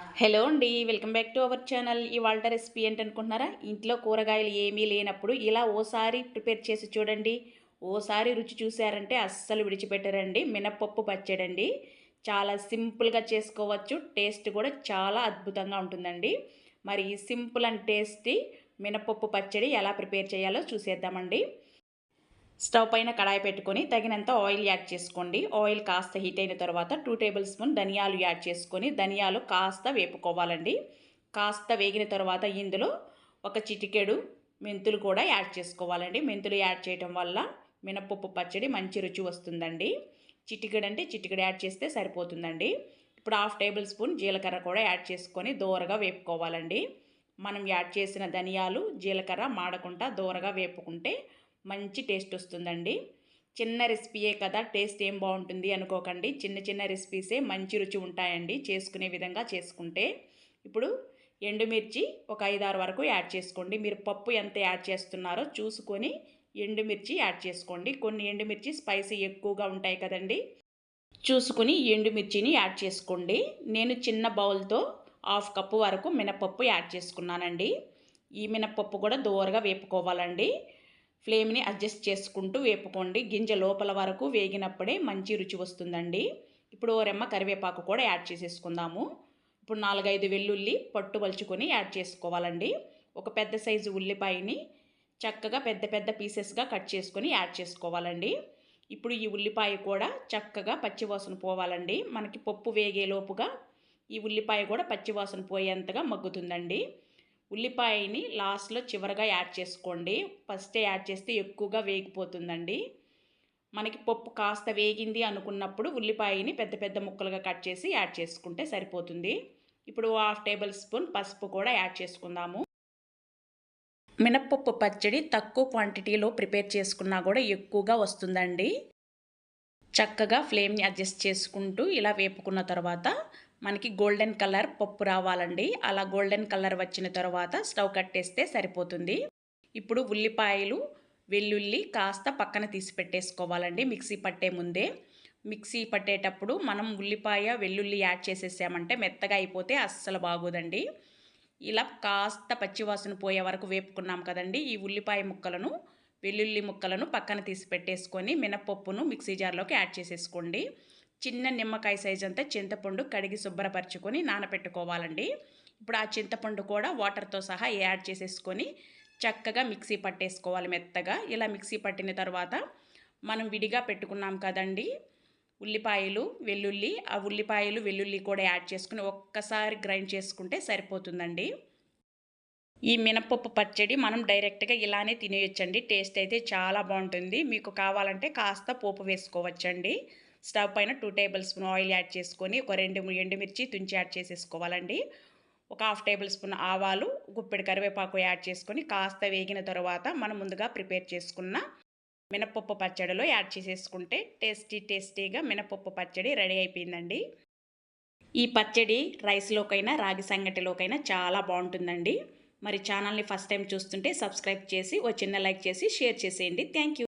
Hello అండి welcome back to our channel. ఇవాళ recipe ఏంటనుకుంటున్నారా? ఇంట్లో కూరగాయలు ఏమీ లేనప్పుడు ఇలా ఓసారి ప్రిపేర్ చేసి చూడండి. ఓసారి రుచి చూసారంటే అస్సలు విడిచిపెట్టరండి. మినప్పప్పు పచ్చడండి. చాలా సింపుల్గా చేసుకోవచ్చు. టేస్ట్ కూడా చాలా అద్భుతంగా ఉంటుందండి. మరి ఈ సింపుల్ అండ్ టేస్టీ మినపప్పు పచ్చడి ఎలా ప్రిపేర్ చేయాలో చూసేద్దామండి. స్టవ్ పైన కడాయి పెట్టుకొని తగినంత ఆయిల్ యాడ్ చేసుకోండి. ఆయిల్ కాస్త హీట్ అయిన తర్వాత టూ టేబుల్ స్పూన్ ధనియాలు యాడ్ చేసుకొని ధనియాలు కాస్త వేపుకోవాలండి. కాస్త వేగిన తర్వాత ఇందులో ఒక చిటికెడు మెంతులు కూడా యాడ్ చేసుకోవాలండి. మెంతులు యాడ్ చేయటం వల్ల మినపప్పు పచ్చడి మంచి రుచి వస్తుందండి. చిటికెడు అంటే చిటికెడు యాడ్ చేస్తే సరిపోతుందండి. ఇప్పుడు హాఫ్ టేబుల్ స్పూన్ జీలకర్ర కూడా యాడ్ చేసుకొని దోరగా వేపుకోవాలండి. మనం యాడ్ చేసిన ధనియాలు జీలకర్ర మాడకుండా దోరగా వేపుకుంటే మంచి టేస్ట్ వస్తుందండి. చిన్న రెసిపీయే కదా టేస్ట్ ఏం బాగుంటుంది అనుకోకండి. చిన్న చిన్న రెసిపీసే మంచి రుచి ఉంటాయండి చేసుకునే విధంగా చేసుకుంటే. ఇప్పుడు ఎండుమిర్చి ఒక ఐదారు వరకు యాడ్ చేసుకోండి. మీరు పప్పు ఎంత యాడ్ చేస్తున్నారో చూసుకొని ఎండుమిర్చి యాడ్ చేసుకోండి. కొన్ని ఎండుమిర్చి స్పైసీ ఎక్కువగా ఉంటాయి కదండి. చూసుకుని ఎండుమిర్చిని యాడ్ చేసుకోండి. నేను చిన్న బౌల్తో హాఫ్ కప్పు వరకు మినపప్పు యాడ్ చేసుకున్నానండి. ఈ మినపప్పు కూడా దోరగా వేపుకోవాలండి. ఫ్లేమ్ని అడ్జస్ట్ చేసుకుంటూ వేపుకోండి. గింజ లోపల వరకు వేగినప్పుడే మంచి రుచి వస్తుందండి. ఇప్పుడు ఓ రెమ్మ కరివేపాకు కూడా యాడ్ చేసేసుకుందాము. ఇప్పుడు నాలుగైదు వెల్లుల్లి పట్టు వలుచుకొని యాడ్ చేసుకోవాలండి. ఒక పెద్ద సైజు ఉల్లిపాయని చక్కగా పెద్ద పెద్ద పీసెస్గా కట్ చేసుకొని యాడ్ చేసుకోవాలండి. ఇప్పుడు ఈ ఉల్లిపాయ కూడా చక్కగా పచ్చివాసన పోవాలండి. మనకి పప్పు వేగేలోపుగా ఈ ఉల్లిపాయ కూడా పచ్చివాసన పోయేంతగా మగ్గుతుందండి. ఉల్లిపాయని లాస్ట్లో చివరగా యాడ్ చేసుకోండి. ఫస్టే యాడ్ చేస్తే ఎక్కువగా వేగిపోతుందండి. మనకి పప్పు కాస్త వేగింది అనుకున్నప్పుడు ఉల్లిపాయని పెద్ద పెద్ద ముక్కలుగా కట్ చేసి యాడ్ చేసుకుంటే సరిపోతుంది. ఇప్పుడు హాఫ్ టేబుల్ స్పూన్ పసుపు కూడా యాడ్ చేసుకుందాము. మినప్పప్పు పచ్చడి తక్కువ క్వాంటిటీలో ప్రిపేర్ చేసుకున్నా కూడా ఎక్కువగా వస్తుందండి. చక్కగా ఫ్లేమ్ని అడ్జస్ట్ చేసుకుంటూ ఇలా వేపుకున్న తర్వాత మనకి గోల్డెన్ కలర్ పప్పు రావాలండి. అలా గోల్డెన్ కలర్ వచ్చిన తర్వాత స్టవ్ కట్టేస్తే సరిపోతుంది. ఇప్పుడు ఉల్లిపాయలు వెల్లుల్లి కాస్త పక్కన తీసి పెట్టేసుకోవాలండి మిక్సీ పట్టే ముందే. మిక్సీ పట్టేటప్పుడు మనం ఉల్లిపాయ వెల్లుల్లి యాడ్ చేసేసామంటే మెత్తగా అయిపోతే అస్సలు బాగోదండి. ఇలా కాస్త పచ్చివాసన పోయే వరకు వేపుకున్నాం కదండి. ఈ ఉల్లిపాయ ముక్కలను వెల్లుల్లి ముక్కలను పక్కన తీసి పెట్టేసుకొని మినపప్పును మిక్సీ జార్లోకి యాడ్ చేసేసుకోండి. చిన్న నిమ్మకాయ సైజ్ అంతా చింతపండు కడిగి శుభ్రపరచుకొని నానబెట్టుకోవాలండి ఇప్పుడు ఆ చింతపండు కూడా వాటర్తో సహా యాడ్ చేసేసుకొని చక్కగా మిక్సీ పట్టేసుకోవాలి మెత్తగా. ఇలా మిక్సీ పట్టిన తర్వాత మనం విడిగా పెట్టుకున్నాం కదండి ఉల్లిపాయలు వెల్లుల్లి ఆ ఉల్లిపాయలు వెల్లుల్లి కూడా యాడ్ చేసుకుని ఒక్కసారి గ్రైండ్ చేసుకుంటే సరిపోతుందండి. ఈ మినపప్పు పచ్చడి మనం డైరెక్ట్గా ఇలానే తినేయొచ్చండి. టేస్ట్ అయితే చాలా బాగుంటుంది. మీకు కావాలంటే కాస్త పోపు వేసుకోవచ్చండి. స్టవ్ పైన two tablespoon oil add చేసుకొని ఒక రెండు ఎండుమిర్చి తుంచి యాడ్ చేసేసుకోవాలండి. ఒక హాఫ్ టేబుల్ స్పూన్ ఆవాలు గుప్పెడు కరివేపాకు యాడ్ చేసుకొని కాస్త వేగిన తర్వాత మనం ముందుగా ప్రిపేర్ చేసుకున్న మినపప్పు పచ్చడిలో యాడ్ చేసేసుకుంటే టేస్టీ టేస్టీగా మినపప్పు పచ్చడి రెడీ అయిపోయిందండి. ఈ పచ్చడి రైస్లోకైనా రాగి సంగటిలోకైనా చాలా బాగుంటుందండి. మరి ఛానల్ని ఫస్ట్ టైం చూస్తుంటే సబ్స్క్రైబ్ చేసి ఓ చిన్న లైక్ చేసి షేర్ చేసేయండి. థ్యాంక్